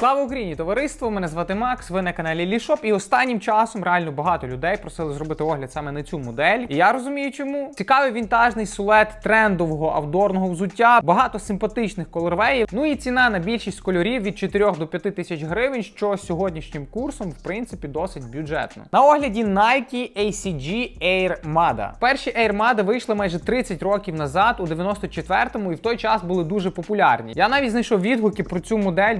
Слава Україні, товариство! Мене звати Макс. Ви на каналі Лішоп. І останнім часом реально багато людей просили зробити огляд саме на цю модель. І я розумію, чому цікавий вінтажний сулет трендового авдорного взуття, багато симпатичних колорвеїв. Ну і ціна на більшість кольорів від 4 до 5 тисяч гривень, що сьогоднішнім курсом, в принципі, досить бюджетно. На огляді Nike ACG Air Mada. Перші Air Mada вийшли майже 30 років назад, у 94-му, і в той час були дуже популярні. Я навіть знайшов відгуки про цю модель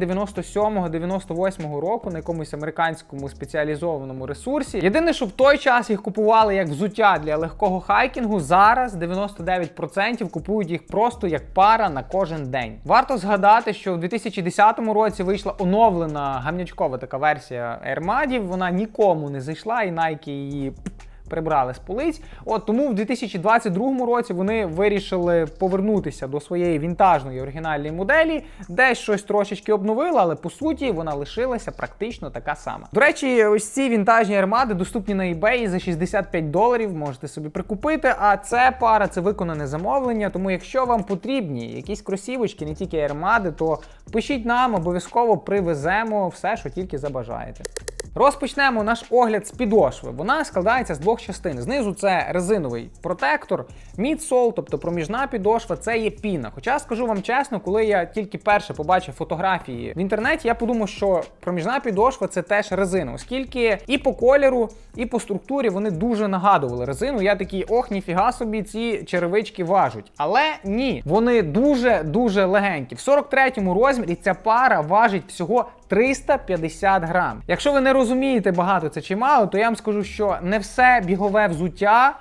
97-98 року на якомусь американському спеціалізованому ресурсі. Єдине, що в той час їх купували як взуття для легкого хайкінгу. Зараз 99% купують їх просто як пара на кожен день. Варто згадати, що в 2010 році вийшла оновлена гамнячкова така версія Air Вона нікому не зайшла, і Nike її прибрали з полиць. От тому в 2022 році вони вирішили повернутися до своєї вінтажної оригінальної моделі, десь щось трошечки обновили, але по суті вона лишилася практично така сама. До речі, ось ці вінтажні армади доступні на eBay за 65 доларів. Можете собі прикупити. А це пара, це виконане замовлення. Тому, якщо вам потрібні якісь кросівочки, не тільки армади, то пишіть нам, обов'язково привеземо все, що тільки забажаєте. Розпочнемо наш огляд з підошви. Вона складається з двох частин. Знизу це резиновий протектор, мідсол, тобто проміжна підошва, це є піна. Хоча скажу вам чесно, коли я тільки перше побачив фотографії в інтернеті, я подумав, що проміжна підошва це теж резина, оскільки і по кольору, і по структурі вони дуже нагадували резину. Я такий, ох, ніфіга собі, ці черевички важуть. Але ні, вони дуже дуже легенькі. В 43-му розмірі ця пара важить всього 350 грам. Якщо ви не розумієте багато це чи мало, то я вам скажу, що не все бігове взуття.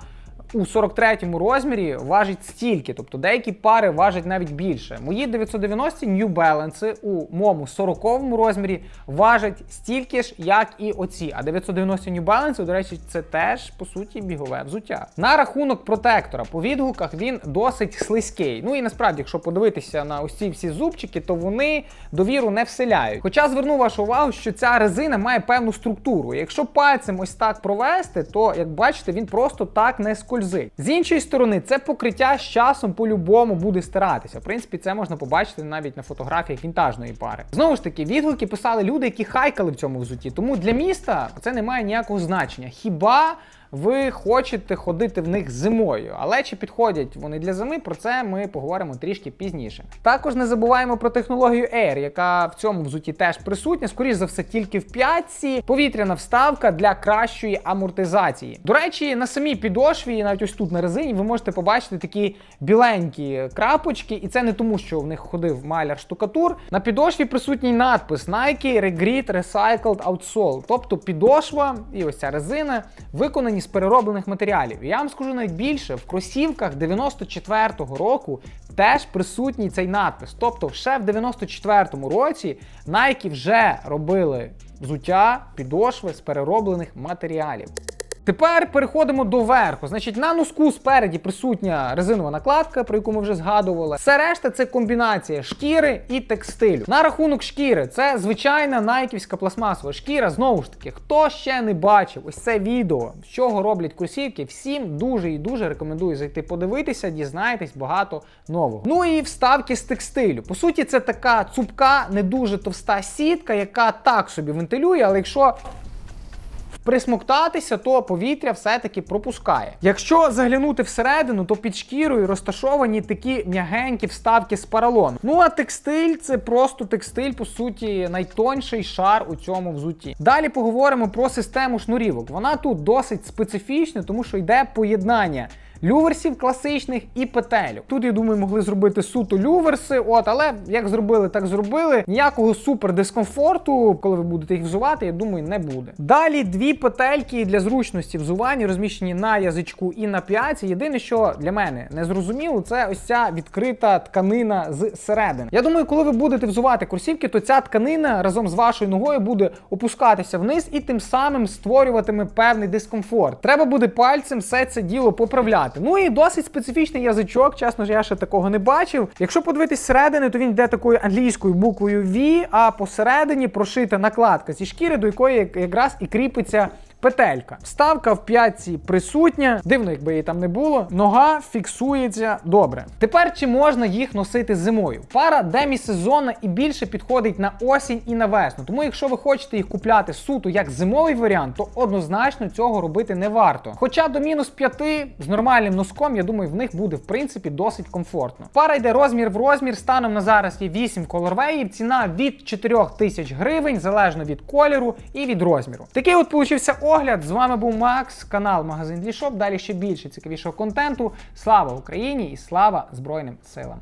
У 43-му розмірі важить стільки, тобто деякі пари важать навіть більше. Мої 990 New Balance у моєму 40-му розмірі важать стільки ж, як і оці. А 990 New Balance, до речі, це теж по суті бігове взуття. На рахунок протектора по відгуках він досить слизький. Ну і насправді, якщо подивитися на ось ці всі зубчики, то вони довіру не вселяють. Хоча зверну вашу увагу, що ця резина має певну структуру. Якщо пальцем ось так провести, то як бачите, він просто так не скользить. З іншої сторони, це покриття з часом по-любому буде стиратися. В принципі, це можна побачити навіть на фотографіях вінтажної пари. Знову ж таки, відгуки писали люди, які хайкали в цьому взуті. Тому для міста це не має ніякого значення. Хіба ви хочете ходити в них зимою, але чи підходять вони для зими, про це ми поговоримо трішки пізніше. Також не забуваємо про технологію Air, яка в цьому взуті теж присутня, скоріш за все, тільки в п'ятці. Повітряна вставка для кращої амортизації. До речі, на самій підошві, навіть ось тут на резині, ви можете побачити такі біленькі крапочки, і це не тому, що в них ходив маляр штукатур. На підошві присутній надпис Nike Regret Recycled Outsole, тобто підошва і ось ця резина виконані з перероблених матеріалів. Я вам скажу навіть більше, в кросівках 94-го року теж присутній цей надпис. Тобто, ще в 94-му році Nike вже робили взуття підошви з перероблених матеріалів. Тепер переходимо до верху. Значить, на носку спереді присутня резинова накладка, про яку ми вже згадували. Все решта це комбінація шкіри і текстилю. На рахунок шкіри, це звичайна найківська пластмасова шкіра. Знову ж таки, хто ще не бачив ось це відео, з чого роблять кросівки, всім дуже і дуже рекомендую зайти подивитися, дізнаєтесь багато нового. Ну і вставки з текстилю. По суті, це така цупка, не дуже товста сітка, яка так собі вентилює, але якщо присмоктатися, то повітря все-таки пропускає. Якщо заглянути всередину, то під шкірою розташовані такі м'ягенькі вставки з поролону. Ну а текстиль це просто текстиль, по суті, найтонший шар у цьому взутті. Далі поговоримо про систему шнурівок. Вона тут досить специфічна, тому що йде поєднання. Люверсів класичних і петелю. Тут, я думаю, могли зробити суто люверси, от, але як зробили, так зробили. Ніякого супер дискомфорту, коли ви будете їх взувати, я думаю, не буде. Далі дві петельки для зручності взування розміщені на язичку і на п'яці. Єдине, що для мене не зрозуміло, це ось ця відкрита тканина з середини. Я думаю, коли ви будете взувати курсівки, то ця тканина разом з вашою ногою буде опускатися вниз і тим самим створюватиме певний дискомфорт. Треба буде пальцем все це діло поправляти. Ну і досить специфічний язичок, чесно ж, я ще такого не бачив. Якщо подивитись зсередини, то він йде такою англійською буквою V, а посередині прошита накладка зі шкіри, до якої якраз і кріпиться Петелька. Вставка в п'ятці присутня. Дивно, якби її там не було. Нога фіксується добре. Тепер чи можна їх носити зимою? Пара демісезонна і більше підходить на осінь і на весну. Тому, якщо ви хочете їх купляти суто як зимовий варіант, то однозначно цього робити не варто. Хоча до мінус 5 з нормальним носком, я думаю, в них буде в принципі досить комфортно. Пара йде розмір в розмір. Станом на зараз є 8 колорвеїв. Ціна від 4 тисяч гривень, залежно від кольору і від розміру. Такий от получився огляд. З вами був Макс, канал Магазин Длішоп. Далі ще більше цікавішого контенту. Слава Україні і слава Збройним силам!